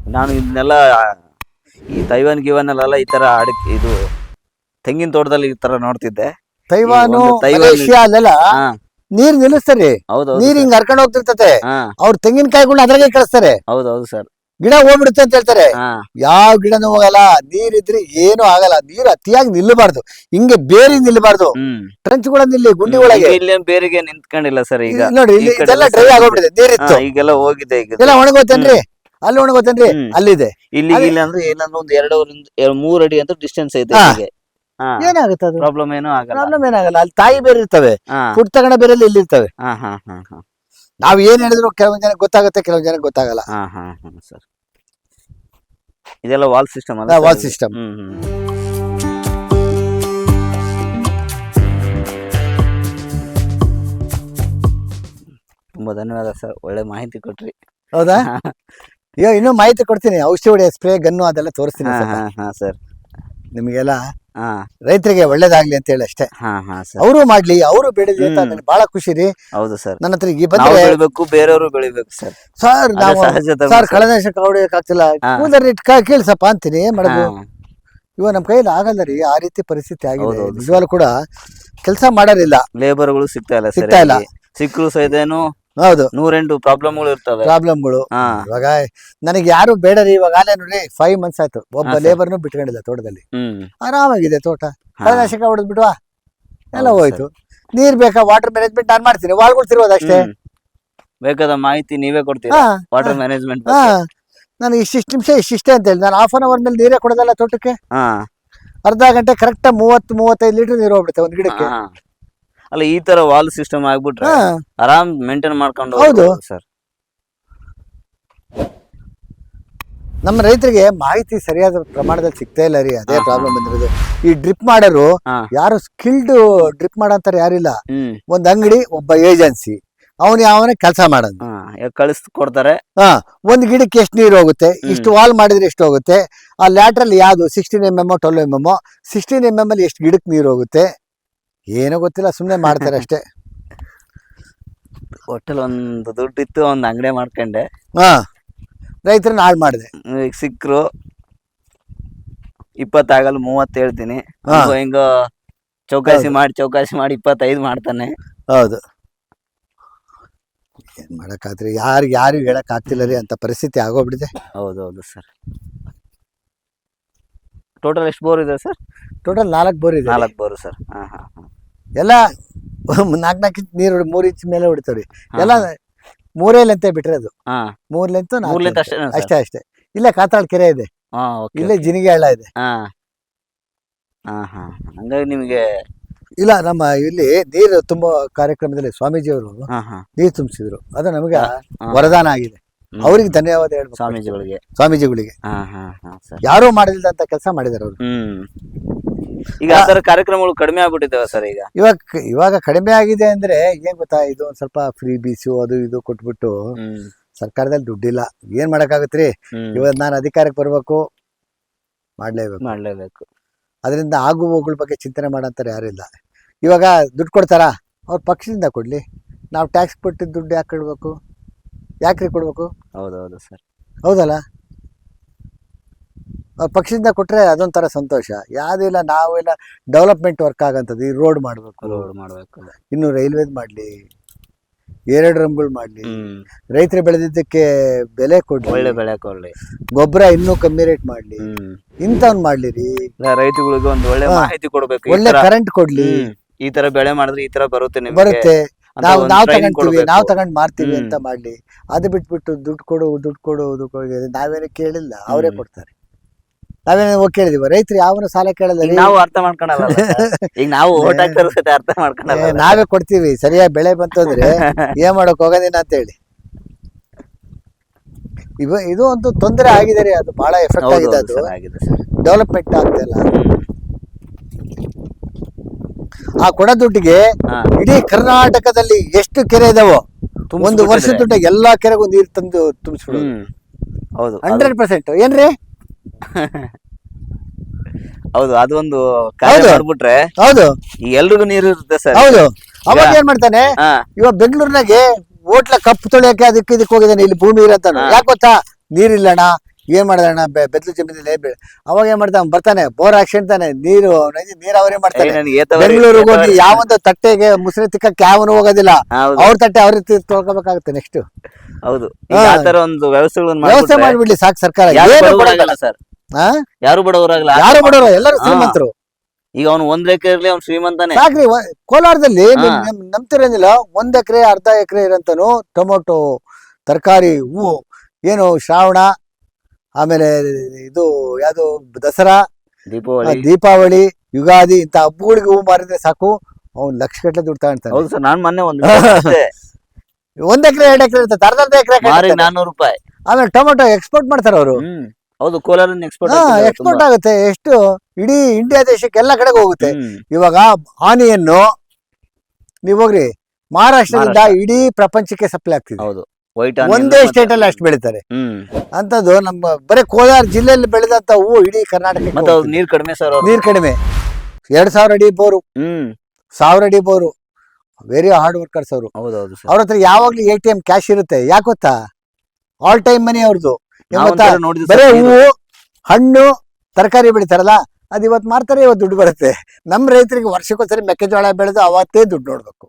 ನಾನು ಇದನ್ನೆಲ್ಲ ಈ ತೈವಾನ್ ಗಿವನ್ ಈ ತರ ಅಡಿಕೆ ಇದು ತೆಂಗಿನ ತೋಟದಲ್ಲಿ ಈ ತರ ನೋಡ್ತಿದ್ದೆ. ತೈವಾನು ತೈವಾನ್ ಮಲೇಷಿಯಾ ಅಲ್ಲೆಲ್ಲ ಹಾ. ನೀರ್ ನಿಲ್ಲಿಸ್ತಾರೆ. ಹೌದು ನೀರ್. ಹಿಂಗ್ ಹರ್ಕೊಂಡು ಹೋಗ್ತಿರ್ತತೆ. ಹಾ. ಅವ್ರ ತೆಂಗಿನಕಾಯಿಗಳನ್ನ ಅದ್ರಾಗೆ ಕಳಿಸ್ತಾರೆ. ಹೌದೌದು ಸರ್. ಗಿಡ ಹೋಗ್ಬಿಡುತ್ತೆ ಅಂತ ಹೇಳ್ತಾರೆ. ಯಾವ ಗಿಡನೂ ಹೋಗಲ್ಲ ನೀರಿದ್ರೆ ಏನು ಆಗಲ್ಲ. ನೀರು ಅತಿಯಾಗಿ ನಿಲ್ಲಬಾರ್ದು. ಹಿಂಗೆ ಬೇರೆ ನಿಲ್ಬಾರ್ದು ಟ್ರಂಚ್ ಕೂಡ ನಿಲ್ಲಿ ಗುಂಡಿ ಒಳಗೆ. ಬೇರೆ ಇಲ್ಲೇನ್ ಬೇರೆಗೆ ನಿಂತ್ಕೊಂಡಿಲ್ಲ ಸರ್ ಈಗ. ನೋಡಿ ಇಲ್ಲಿ ಇದೆಲ್ಲ ಡ್ರೈ ಆಗೋಗ್ಬಿಟ್ಟಿದೆ ನೀರಿತ್ತು. ಈಗೆಲ್ಲ ಹೋಗಿದೆ ಈಗ. ಎಲ್ಲ ಒಣಗೋತೇನ್ರಿ ಅಲ್ಲಿ ಒಣಗೋತೇನ್ರಿ. ಅಲ್ಲಿದೆ. ಇಲ್ಲಿ ಇಲ್ಲ ಅಂದ್ರೆ ಏನಂದ್ರೆ ಒಂದ್ ಎರಡೂವರಿಂದ ಎರಡ್ ಮೂರ್ ಅಡಿ ಅಂತ ಡಿಸ್ಟೆನ್ಸ್ ಐತೆ ಏನಾಗುತ್ತೆ ಅದು? ಪ್ರಾಬ್ಲಮ್ ಏನೂ ಆಗಲ್ಲ. ಪ್ರಾಬ್ಲಮ್ ಏನಾಗಲ್ಲ. ಅಲ್ಲಿ ತಾಯಿ ಬೇರೆ ಇರ್ತವೆ. ಫುಡ್ ತಗೊಂಡ ಬೇರೆಲ್ಲ ಇಲ್ಲಿ ಇರ್ತವೆ ನಾವ್ ಏನ್ ಹೇಳಿದ್ರು ಕೆಲವೊಂದ್ ಜನಕ್ಕೆ ಗೊತ್ತಾಗುತ್ತೆ ಕೆಲವೊಂದ್ ಜನಕ್ಕೆ ಗೊತ್ತಾಗಲ್ಲ. ಹಾ ಹಾ ಹಾ ಸರ್. ಇದೆಲ್ಲ ವಾಲ್ ಸಿಸ್ಟಮ್ ಅಲ್ಲ ವಾಲ್ ಸಿಸ್ಟಮ್ ತುಂಬಾ ಧನ್ಯವಾದ ಸರ್ ಒಳ್ಳೆ ಮಾಹಿತಿ ಕೊಟ್ರಿ. ಹೌದಾ? ಅಯ್ಯೋ ಇನ್ನೂ ಮಾಹಿತಿ ಕೊಡ್ತೀನಿ. ಔಷಧಿ ಹೊಡೆಯ ಸ್ಪ್ರೇ ಗನ್ನು ಅದೆಲ್ಲ ತೋರಿಸ್ತೀನಿ ಸರ್ ನಿಮಗೆಲ್ಲ ರೈತರಿಗೆ ಒಳ್ಳೇದಾಗ್ಲಿ ಅಂತ ಹೇಳಿ ಅಷ್ಟೇ. ಹಾ ಹಾ ಸರ್. ಅವರು ಮಾಡ್ಲಿ ಅವರು ಬೆಳೆದ್ರಿ ಅಂತ. ನನಗೆ ಬಹಳ ಖುಷಿ ರೀ. ಹೌದು ಸರ್. ನನ್ನ ಹತ್ರ ಈ ಬಂದ್ರೆ ಬೆಳಿಬೇಕು ಬೇರೆಯವರು ಬೆಳಿಬೇಕು ಸರ್. ಸರ್ ನಾವು ಸರ್. ಕಳೆದ ಹಾ. ಕೂದರ್ ಇಟ್ ಕೇಳಿಸಪ್ಪ ಅಂತೀನಿ ಹಾ. ಇವಾಗ ನಮ್ಮ ಕೈಯಲ್ಲಿ ಆಗಲ್ಲ ರೀ ಆ ರೀತಿ ಪರಿಸ್ಥಿತಿ ಆಗಿದೆ. ನಿಜವಾಗ್ಲೂ ಕೂಡ ಕೆಲಸ ಮಾಡೋರಿಲ್ಲ. ಲೇಬರ್ಗಳು ಸಿಗ್ತಾ ಇಲ್ಲ ಸಿಗ್ತಾ ಇಲ್ಲ. ಸಿಕ್ಕರು ಸಹ ಸಹಿತನು ಹೌದು. ನೂರೆಂಟು ಪ್ರಾಬ್ಲಮ್ಗಳು ಇರ್ತವೆ. ಪ್ರಾಬ್ಲಮ್ಗಳು ಹಾ. ಇವಾಗ ನನಗೆ ಯಾರು ಬೇಡ ರೀ ಇವಾಗ ಆಲೇ ನೋಡಿ ಫೈವ್ ಮಂತ್ಸ್ ಆಯ್ತು. ಒಬ್ಬ ಲೇಬರ್. ಲೇಬರ್ನು ಬಿಟ್ಕೊಂಡಿಲ್ಲ ತೋಟದಲ್ಲಿ. ಹ್ಮ್. ಆರಾಮಾಗಿದೆ ತೋಟ. ಹಾ. ಕಳೆನಾಶಕ ಹೊಡೆದ್ ಬಿಟ್ವಾ? ಎಲ್ಲ ಹೌದು ಹೋಯ್ತು. ನೀರ್ ಬೇಕಾ? ವಾಟರ್ ಮ್ಯಾನೇಜ್ಮೆಂಟ್ ನಾನು ಮಾಡ್ತೀನಿ. ವಾಲ್ ತಿರುವುದು ಅಷ್ಟೇ. ಹ್ಮ್. ಬೇಕಾದ ಮಾಹಿತಿ ನೀವೇ ಕೊಡ್ತೀರಾ? ಹಾ. ವಾಟರ್ ಮ್ಯಾನೇಜ್ಮೆಂಟ್ ಹಾ. ನನಗೆ ಇಷ್ಟಿಷ್ಟು ನಿಮಿಷ ಇಷ್ಟಿಷ್ಟೇ ಅಂತ ಹೇಳಿ. ನಾನು ಹಾಫ್ ಅನ್ ಅವರ್ ಮೇಲೆ ನೀರೇ ಕೊಡೋದಲ್ಲ ತೋಟಕ್ಕೆ? ಹಾ. ಅರ್ಧ ಗಂಟೆ ಕರೆಕ್ಟ್ ಮೂವತ್ತು ಮೂವತ್ತೈದು ಲೀಟರ್ ನೀರು ಹೋಗ್ಬಿಡುತ್ತೆ ಒಂದು ಗಿಡಕ್ಕೆ. ಹಾ. ಅಲ್ಲ ಈ ತರ ವಾಲ್ ಸಿಸ್ಟಮ್ ಆಗ್ಬಿಟ್ರೆ ಹಾ. ಆರಾಮ್ ಮೇಂಟೈನ್ ಮಾಡ್ಕೊಂಡು ಹೌದು. ಸರ್. ನಮ್ಮ ರೈತರಿಗೆ ಮಾಹಿತಿ ಸರಿಯಾದ ಪ್ರಮಾಣದಲ್ಲಿ ಸಿಗ್ತಾ ಇಲ್ಲ ರೀ ಅದೇ ಹಾ, ಹಾ. ಪ್ರಾಬ್ಲಮ್ ಬಂದಿರೋದು. ಈ ಡ್ರಿಪ್ ಮಾಡೋರು ಹಾ. ಯಾರು ಸ್ಕಿಲ್ಡ್ ಡ್ರಿಪ್ ಮಾಡೋಂತಾರೆ ಯಾರಿಲ್ಲ ಹ್ಮ್. ಒಂದ್ ಅಂಗಡಿ ಒಬ್ಬ ಏಜೆನ್ಸಿ ಅವನು ಯಾವನೇ ಕೆಲಸ ಮಾಡೋದು. ಹಾ ಕಳಿಸ್ ಕೊಡ್ತಾರೆ. ಹಾ ಒಂದ್ ಗಿಡಕ್ಕೆ ಎಷ್ಟು ನೀರು ಹೋಗುತ್ತೆ ಇಷ್ಟು ವಾಲ್ ಮಾಡಿದ್ರೆ ಎಷ್ಟು ಹೋಗುತ್ತೆ ಆ ಲ್ಯಾಟ್ರಲ್ಲಿ ಯಾವ್ದು sixteen M M twelve M M sixteen M M ಅಲ್ಲಿ ಎಷ್ಟು ಗಿಡಕ್ಕೆ ನೀರು ಹೋಗುತ್ತೆ ಏನೋ ಗೊತ್ತಿಲ್ಲ ಸುಮ್ಮನೆ ಮಾಡ್ತಾರೆ ಅಷ್ಟೇ. ಹೋಟೆಲ್ ಒಂದು ದುಡ್ಡು ಇತ್ತು ಒಂದ್ ಅಂಗಡಿ ಮಾಡ್ಕೊಂಡೆ. ಹಾ ರೈತರನ್ನ ಹಾಳು ಮಾಡಿದೆ. ಈಗ ಸಿಕ್ಕರು ಇಪ್ಪತ್ತಾಗಲ್ಲ ಮೂವತ್ತು ಹೇಳ್ತೀನಿ. ಹಾ. ಹಿಂಗೋ ಹಿಂಗೋ ಚೌಕಾಸಿ ಮಾಡಿ ಚೌಕಾಸಿ ಮಾಡಿ ಇಪ್ಪತ್ತೈದು ಮಾಡ್ತಾನೆ. ಹೌದು. ಏನು ಮಾಡಕ್ಕಾಗ್ತ್ರಿ ಯಾರು ಯಾರಿಗೂ ಹೇಳೋಕ್ಕಾಗ್ತಿಲ್ಲ ರೀ ಅಂತ ಪರಿಸ್ಥಿತಿ ಆಗೋಗ್ಬಿಟ್ಟಿದೆ. ಹೌದೌದು ಸರ್. ಟೋಟಲ್ ಎಷ್ಟು ಬೋರ್ ಇದೆ ಸರ್? ಟೋಟಲ್ ನಾಲ್ಕು ಬೋರ್ ಇದೆ. ನಾಲ್ಕು ಬೋರ್ ಸರ್. ಹಾ ಹಾ ಹಾ. ಎಲ್ಲ ನಾಲ್ಕು ನಾಲ್ಕು ಇಂಚ್ ನೀರು ಮೂರು ಇಂಚ್ ಮೇಲೆ ಹೊಡಿತಾವ್ರಿ. ಎಲ್ಲ ಮೂರೇ ಲೆಂತೆ ಬಿಟ್ರೆ ಅದು. ಮೂರ್ ಲೆಂತ್ ಮೂರ್ ಲೆಂತ್ ಅಷ್ಟೇನಾ ಅಷ್ಟೇ ಅಷ್ಟೇ. ಇಲ್ಲೇ ಕಾತಾಳ್ ಕೆರೆ ಇದೆ. ಇಲ್ಲೇ ಜಿನಿಗೆ ಹಳ್ಳ ಇದೆ. ಹಾ. ಹಾ ಹಾ. ಹಂಗಾಗಿ ನಿಮಗೆ ಇಲ್ಲ ನಮ್ಮ ಇಲ್ಲಿ ನೀರು ತುಂಬಾ ಕಾರ್ಯಕ್ರಮದಲ್ಲಿ ಸ್ವಾಮೀಜಿ ಅವರು ಹಾ ಹಾ. ನೀರು ತುಂಬಿಸಿದ್ರು. ಅದು ನಮಗೆ ವರದಾನ ಆಗಿದೆ. ಅವ್ರಿಗೆ ಧನ್ಯವಾದ ಹೇಳ್ಬೇಕು. ಸ್ವಾಮೀಜಿಗಳಿಗೆ. ಸ್ವಾಮೀಜಿಗಳಿಗೆ. ಹಾ ಹಾ ಹಾ ಸರ್. ಯಾರು ಮಾಡಿಲ್ದಂತ ಕೆಲಸ ಮಾಡಿದಾರೆ ಅವರು. ಹ್ಮ್. ಈಗ ಸರ್ ಕಾರ್ಯಕ್ರಮಗಳು ಕಡಿಮೆ ಆಗ್ಬಿಟ್ಟಿದ್ದಾವೆ ಸರ್ ಈಗ. ಇವಾಗ ಇವಾಗ ಕಡಿಮೆ ಆಗಿದೆ ಅಂದ್ರೆ ಏನ್ ಗೊತ್ತಾ ಇದು ಒಂದ್ ಸ್ವಲ್ಪ ಫ್ರೀ ಬೀಸು ಅದು ಇದು ಕೊಟ್ಬಿಟ್ಟು ಹ್ಮ್. ಸರ್ಕಾರದಲ್ಲಿ ದುಡ್ಡಿಲ್ಲ. ಏನ್ ಮಾಡಕ್ಕಾಗತ್ರಿ? ಇವಾಗ ಇವತ್ತು ನಾನು ಅಧಿಕಾರಕ್ಕೆ ಬರ್ಬೇಕು. ಮಾಡ್ಲೇಬೇಕು. ಮಾಡ್ಲೇಬೇಕು. ಅದರಿಂದ ಆಗು ಹೋಗುಗಳ ಬಗ್ಗೆ ಚಿಂತನೆ ಮಾಡಂತಾರೆ ಯಾರಿಲ್ಲ ಇವಾಗ ದುಡ್ಡು ಕೊಡ್ತಾರಾ? ಅವ್ರ ಪಕ್ಷದಿಂದ ಕೊಡ್ಲಿ. ನಾವು ಟ್ಯಾಕ್ಸ್ ಕೊಟ್ಟಿದ್ದ ದುಡ್ಡು ಯಾಕೆ ಕೊಡ್ಬೇಕು ಯಾಕ್ರಿ ಕೊಡ್ಬೇಕು? ಹೌದೌದು ಸರ್. ಹೌದಲ್ಲ? ಪಕ್ಷದಿಂದ ಕೊಟ್ರೆ ಅದೊಂಥರ ಸಂತೋಷ. ಯಾವುದೂ ಇಲ್ಲ ನಾವೆಲ್ಲ ಡೆವಲಪ್ಮೆಂಟ್ ವರ್ಕ್ ಆಗಂಥದ್ದು ಈ ರೋಡ್ ಮಾಡಬೇಕು. ರೋಡ್ ಮಾಡ್ಬೇಕು. ಇನ್ನು ರೈಲ್ವೇದ್ ಮಾಡಲಿ ಎರಡು ರಂಗಳು ಮಾಡಲಿ ರೈತರು ಬೆಳೆದಿದ್ದಕ್ಕೆ ಬೆಲೆ ಕೊಡ್ಲಿ ಒಳ್ಳೆ ಬೆಳೆ ಕೊಡ್ಲಿ. ಗೊಬ್ಬರ ಇನ್ನೂ ಕಮ್ಮಿ ರೇಟ್ ಮಾಡ್ಲಿ ಹ್ಮ್. ಮಾಡಲಿ ರೀ. ರೈತಗಳಿಗೆ ಒಂದು ಒಳ್ಳೆ ಮಾಹಿತಿ ಕೊಡಬೇಕು ಒಳ್ಳೆ ಕರೆಂಟ್ ಕೊಡ್ಲಿ. ಈ ತರ ಬೆಳೆ ಮಾಡಿದ್ರೆ ಈ ತರ ಬರುತ್ತೆ ಬರುತ್ತೆ. ನಾವು ನಾವು ತಗೊಂತೀವಿ ನಾವು ತಗೊಂಡ್ ಮಾಡ್ತೀವಿ ಅಂತ ಮಾಡ್ಲಿ ಅದು ಬಿಟ್ಬಿಟ್ಟು ದುಡ್ಡು ಕೊಡು ದುಡ್ಡು ಕೊಡು ದುಡ್ಡು ಕೊಡು ನಾವೇನು ಕೇಳಿಲ್ಲ. ಅವರೇ. ಕೊಡ್ತಾರೆ. ನಾವೇನು ಹೋಗಿ ಕೇಳಿದೀವಿ? ರೈತರು ಯಾವನು ಸಾಲ ಕೇಳಲ್ಲ? ನಾವು ಅರ್ಥ ಮಾಡ್ಕೊಳಲ್ಲ ಈಗ ನಾವು ಅರ್ಥ ಮಾಡ್ಕೊಳಲ್ಲ ನಾವೇ ಕೊಡ್ತೀವಿ. ಸರಿಯಾಗಿ ಬೆಳೆ ಬಂತಂದ್ರೆ ಏನ್ ಮಾಡಕ್ ಹೋಗೋದಿನ ಅಂತ ಹೇಳಿ. ಇವ ಇದು ಒಂದು ತೊಂದರೆ ಆಗಿದೆ ರೀ. ಅದು ಬಹಳ ಎಫೆಕ್ಟ್ ಆಗಿದೆ ಅದು. ಡೆವಲಪ್ಮೆಂಟ್ ಆಗ್ತಾ ಇಲ್ಲ. ಹ್ಮ್. ಆ ಕೊಡ ದುಡ್ಡಿಗೆ ಇಡೀ ಕರ್ನಾಟಕದಲ್ಲಿ ಎಷ್ಟು ಕೆರೆ ಇದಾವೋ. ಒಂದು ವರ್ಷದ ದುಡ್ಡ ಎಲ್ಲಾ ಕೆರೆಗೂ ನೀರು ತಂದು ತುಂಬಿಸ್ಬಿಡು ಹೌದು ಹಂಡ್ರೆಡ್ ಪರ್ಸೆಂಟ್. ಏನ್ರಿ? ಹೌದು ಅದೊಂದು ಕಾರ್ಯ ಹೌದು. ಮಾಡ್ಬಿಟ್ರೆ ಹೌದು. ಎಲ್ರಿಗೂ ನೀರು ಇರುತ್ತೆ ಸರ್. ಹೌದು. ಅವಾಗ ಏನ್ ಮಾಡ್ತಾನೆ? ಇವಾಗ ಬೆಂಗಳೂರಿನಾಗೆ ಹೋಟ್ಲ ಕಪ್ಪು ತೊಳೆಯಕ್ಕೆ ಅದಕ್ಕೆ ಇದಕ್ಕೆ ಹೋಗಿದ್ದಾನೆ ಇಲ್ಲಿ ಭೂಮಿ ಇರತ್ತಾನ. ಯಾಕೆ ಗೊತ್ತಾ? ನೀರಿಲ್ಲಣ್ಣ. ಏನ್ ಮಾಡೋದಣ್ಣ ಬೆತ್ತಲು ಜಮೀನಲ್ಲಿ ಅವಾಗ ಏನ್ ಮಾಡ್ತಾನೆ ಬರ್ತಾನೆ ಬೋರ್ ಹಾಕ್ಸಿಂತಾನೆ ನೀರು ನೀರಾವರಿ ಮಾಡ್ತಾನೆ. ಬೆಂಗಳೂರಿಗೆ ಹೋಗಿ ಯಾವೊಂದು ತಟ್ಟೆಗೆ ಮುಸ್ರಿ ತಿಕ್ಕ ಯಾವನು ಹೋಗೋದಿಲ್ಲ. ಅವ್ರ ತಟ್ಟೆ ಅವ್ರ ತೊಳ್ಕೊಬೇಕಾಗುತ್ತೆ ನೆಕ್ಸ್ಟ್ ಹೌದು. ಒಂದು ವ್ಯವಸ್ಥೆಗಳನ್ನ ವ್ಯವಸ್ಥೆ ಮಾಡ್ಬಿಡ್ಲಿ ಸಾಕು ಸರ್ಕಾರ. ಸರ್? ಯಾರು ಬಡವರಾಗಲ್ಲ ಯಾರು ಬಡವರು? ಎಲ್ಲರೂ ಶ್ರೀಮಂತರು. ಈಗ ಅವ್ನು ಒಂದ್ ಎಕರೆ ಇರಲಿ ಅವ್ನು ಶ್ರೀಮಂತನೇ. ಸಾಕ್ರಿ ಕೋಲಾರದಲ್ಲಿ ನಂಬ್ತಿರಂಗಿಲ್ಲ ಒಂದ್ ಎಕರೆ ಅರ್ಧ ಎಕರೆ ಇರಂತನು ಟೊಮೊಟೊ ತರಕಾರಿ ಹೂವು ಏನು ಶ್ರಾವಣ ಆಮೇಲೆ ಇದು ಯಾವುದು ದಸರಾ ದೀಪಾವಳಿ. ದೀಪಾವಳಿ ಯುಗಾದಿ ಇಂತ ಹಬ್ಬಗಳಿಗೆ ಹೂ ಮಾರಿದ್ರೆ ಸಾಕು. ಅವ್ನು ಲಕ್ಷ ಗಟ್ಟಲೆ ದುಡ್ಡು ತಗೊಂತಾನೆ ಹೌದು ಸರ್ ನಾನು ಮೊನ್ನೆ ಒಂದು ಒಂದ್ ಎಕರೆ ಎರಡು ಎಕರೆ ಇರ್ತದೆ ಅರ್ಧ ಅರ್ಧ ಎಕರೆ ಮಾರಿ ನಾನೂರು ರೂಪಾಯಿ. ಆಮೇಲೆ ಟೊಮೆಟೊ ಎಕ್ಸ್ಪೋರ್ಟ್ ಮಾಡ್ತಾರೆ ಅವರು. ಹೌದು ಕೋಲಾರ ಎಕ್ಸ್ಪೋರ್ಟ್ ಎಕ್ಸ್ಪೋರ್ಟ್ ಆಗುತ್ತೆ. ಎಷ್ಟು ಇಡೀ ಇಂಡಿಯಾ ದೇಶಕ್ಕೆ ಎಲ್ಲ ಕಡೆಗೆ ಹೋಗುತ್ತೆ. ಇವಾಗ ಆನಿಯನ್ನು ನೀವು ಹೋಗ್ರಿ ಮಹಾರಾಷ್ಟ್ರದಿಂದ ಇಡೀ ಪ್ರಪಂಚಕ್ಕೆ ಸಪ್ಲೈ ಆಗ್ತಿದೆ. ಹೌದು. ವೈಟ್ ಒಂದೇ ಸ್ಟೇಟ್ ಅಲ್ಲಿ ಅಷ್ಟು ಬೆಳಿತಾರೆ. ಹ್ಮ್. ಅಂತದ್ದು ನಮ್ಮ ಬರೀ ಕೋಲಾರ ಜಿಲ್ಲೆಯಲ್ಲಿ ಬೆಳೆದಂತ ಹೂವು ಇಡೀ ಮತ್ತೆ ಕರ್ನಾಟಕ ಅವ್ರು ನೀರ್ ಕಡಿಮೆ ಸರ್ ನೀರ್ ಕಡಿಮೆ. ಎರಡ್ ಸಾವಿರ ಅಡಿ ಬೋರು. ಹ್ಮ್. ಸಾವಿರ ಅಡಿ ಬೋರು. ವೆರಿ ಹಾರ್ಡ್ ವರ್ಕರ್ಸ್ ಅವರು. ಹೌದೌದು ಸರ್. ಅವ್ರ ಹತ್ರ ಯಾವಾಗ್ಲೂ ಎ ಟಿ ಎಂ ಕ್ಯಾಶ್ ಇರುತ್ತೆ. ಯಾಕೆ ಗೊತ್ತಾ? ಆಲ್ ಟೈಮ್ ಮನಿ ಅವ್ರದ್ದು. ನಾವ್ ನೋಡಿದ್ವಿ ಬರೇ ಹೂವು ಹಣ್ಣು ತರಕಾರಿ ಬೆಳಿತಾರಲ್ಲ ಅದು ಇವತ್ತು ಮಾರ್ತಾರೆ ಇವತ್ತು ದುಡ್ಡು ಬರುತ್ತೆ. ನಮ್ಮ ರೈತರಿಗೆ ವರ್ಷಕ್ಕೊಂದ್ಸರಿ ಮೆಕ್ಕೆಜೋಳ ಬೆಳೆದು ಅವತ್ತೇ ದುಡ್ಡು ನೋಡ್ಬೇಕು.